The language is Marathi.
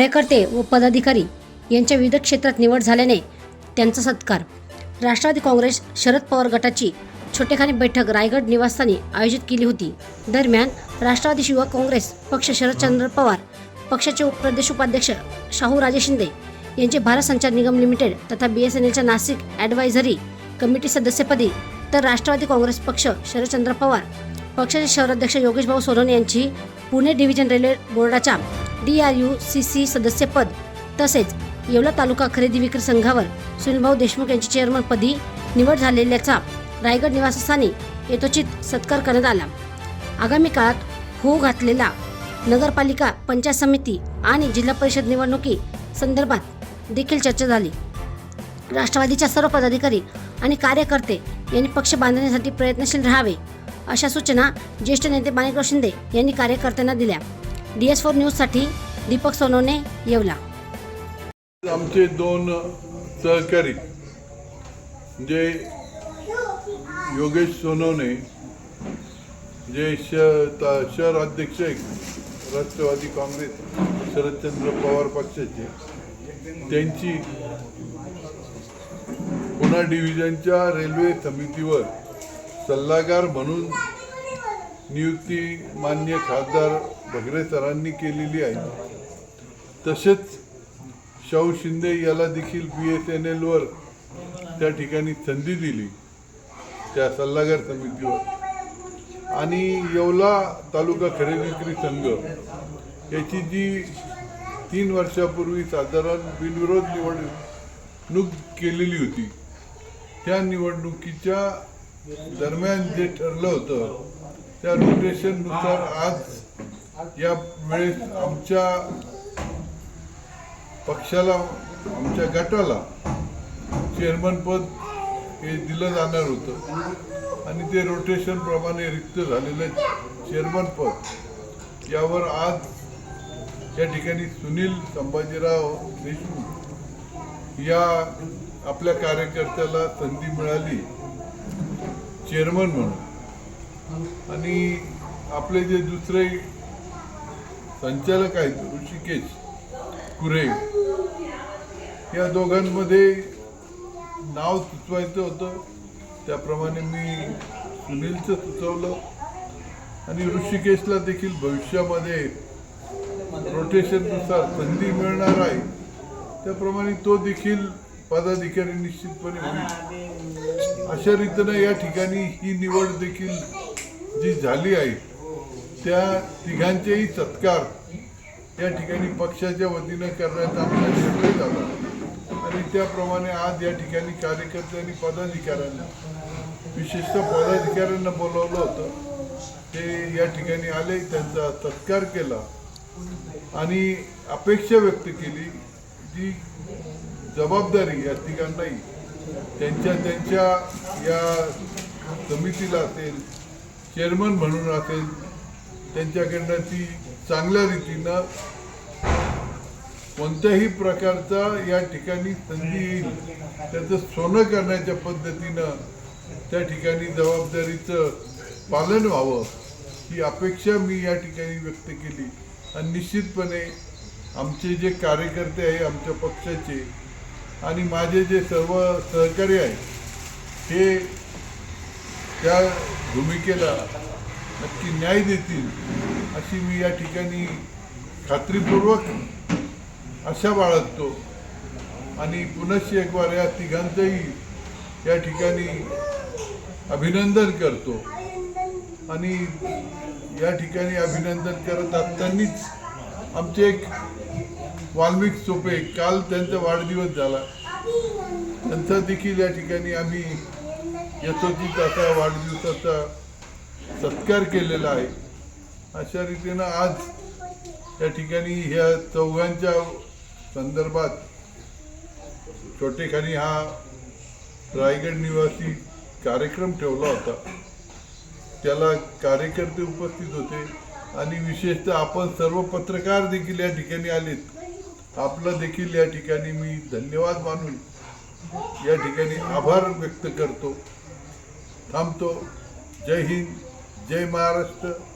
कार्यकर्ते व पदाधिकारी यांच्या विविध क्षेत्रात निवड झाल्याने त्यांचा सत्कार. राष्ट्रवादी काँग्रेस शरद पवार गटाची छोटेखानी बैठक रायगड निवासस्थानी आयोजित केली होती. दरम्यान राष्ट्रवादी युवा काँग्रेस पक्ष शरदचंद्र पवार पक्षाचे प्रदेश उपाध्यक्ष शाहू राजे शिंदे यांचे भारत संचार निगम लिमिटेड तथा बी एस एन एलच्या नाशिक ॲडवायझरी कमिटी सदस्यपदी तर राष्ट्रवादी काँग्रेस पक्ष शरदचंद्र पवार पक्षाचे शहराध्यक्ष योगेशभाऊ सोनवणे यांची पुणे डिव्हिजन रेल्वे बोर्डाच्या D R U C C सदस्यपद तसेच येवला तालुका खरेदी विक्री संघावर सुनीलभाऊ देशमुख यांची चेअरमनपदी निवड झालेल्याचा रायगड निवासस्थानी यथोचित सत्कार करण्यात आला. आगामी काळात होऊ घातलेला नगरपालिका पंचायत समिती आणि जिल्हा परिषद निवडणुकी संदर्भात देखील चर्चा झाली. राष्ट्रवादीच्या सर्व पदाधिकारी आणि कार्यकर्ते यांनी पक्ष बांधण्यासाठी प्रयत्नशील राहावे अशा सूचना ज्येष्ठ नेते माणिकराव शिंदे यांनी कार्यकर्त्यांना दिल्या. डी एस फोर न्यूजसाठी दीपक सोनवणे येवला. आमचे दोन सहकारी जे योगेश सोनवणे जे श शहर अध्यक्ष आहेत राष्ट्रवादी काँग्रेस शरदचंद्र पवार पक्षाचे त्यांची पुन्हा डिव्हिजनच्या रेल्वे समितीवर सल्लागार म्हणून नियुक्ती मान्य खासदार भगरे सरांनी केलेली आहे. तसेच शाहू शिंदे याला देखील बी एस एन एलवर त्या ठिकाणी संधी दिली त्या सल्लागार समितीवर. आणि येवला तालुका खरेदी विक्री संघ याची जी तीन वर्षापूर्वी साधारण बिनविरोध निवडणूक केलेली होती त्या निवडणुकीच्या दरम्यान जे ठरलं होतं त्या रोटेशननुसार आज या वेळेस आमच्या पक्षाला आमच्या गटाला चेअरमनपद हे दिलं जाणार होतं. आणि ते रोटेशन प्रमाणे रिक्त झालेलं चेअरमनपद यावर आज या ठिकाणी सुनील संभाजीराव देशमुख या आपल्या कार्यकर्त्याला संधी मिळाली. चेअरमन म्हणून. आणि आपले जे दुसरे संचालक आहेत ऋषिकेश कुरे. या दोघांमध्ये नाव सुचवायचं होतं. त्याप्रमाणे मी सुनीलचं सुचवलं. आणि ऋषिकेशला देखील भविष्यामध्ये रोटेशननुसार संधी मिळणार आहे. त्याप्रमाणे तो देखील पदाधिकारी निश्चितपणे होईल. अशा रीतीनं या ठिकाणी ही निवड देखील जी झाली आहे त्या तिघांचेही सत्कार या ठिकाणी पक्षाच्या वतीनं करण्याचा आमचा निर्णय झाला. आणि त्याप्रमाणे आज या ठिकाणी कार्यकर्ते आणि पदाधिकाऱ्यांना विशेषतः पदाधिकाऱ्यांना बोलावलं होतं. ते या ठिकाणी आले त्यांचा सत्कार केला आणि अपेक्षा व्यक्त केली जी जबाबदारी या तिघांनाही त्यांच्या त्यांच्या या समितीला असेल चेअरमन म्हणून असेल त्यांच्याकडनं ती चांगल्या रीतीनं कोणत्याही प्रकारचा या ठिकाणी संधी येईल त्याचं सोनं करण्याच्या पद्धतीनं त्या ठिकाणी जबाबदारीचं पालन व्हावं ही अपेक्षा मी या ठिकाणी व्यक्त केली. आणि निश्चितपणे आमचे जे कार्यकर्ते आहे आमच्या पक्षाचे आणि माझे जे सर्व सहकारी आहेत हे त्या भूमिकेला नक्की न्याय देतील अशी मी या ठिकाणी खात्रीपूर्वक आशा बाळगतो. आणि पुनश्च एक वार या तिघांचंही या ठिकाणी अभिनंदन करतो. आणि या ठिकाणी अभिनंदन करत असतानाच आमचे एक वाल्मिक सोपे काल त्यांचा वाढदिवस झाला. त्यांचा देखील या ठिकाणी आम्ही यथोचित असा वाढदिवसाचा सत्कार केलेला आहे. अशा रीतीनं आज या ठिकाणी ह्या चौघांच्या संदर्भात छोटेखानी हा रायगड निवासी कार्यक्रम ठेवला होता. त्याला कार्यकर्ते उपस्थित होते आणि विशेषतः आपण सर्व पत्रकार देखील या ठिकाणी आलेत. आपलं देखील या ठिकाणी मी धन्यवाद मानून या ठिकाणी आभार व्यक्त करतो. थांबतो. जय हिंद. जय महाराष्ट्र.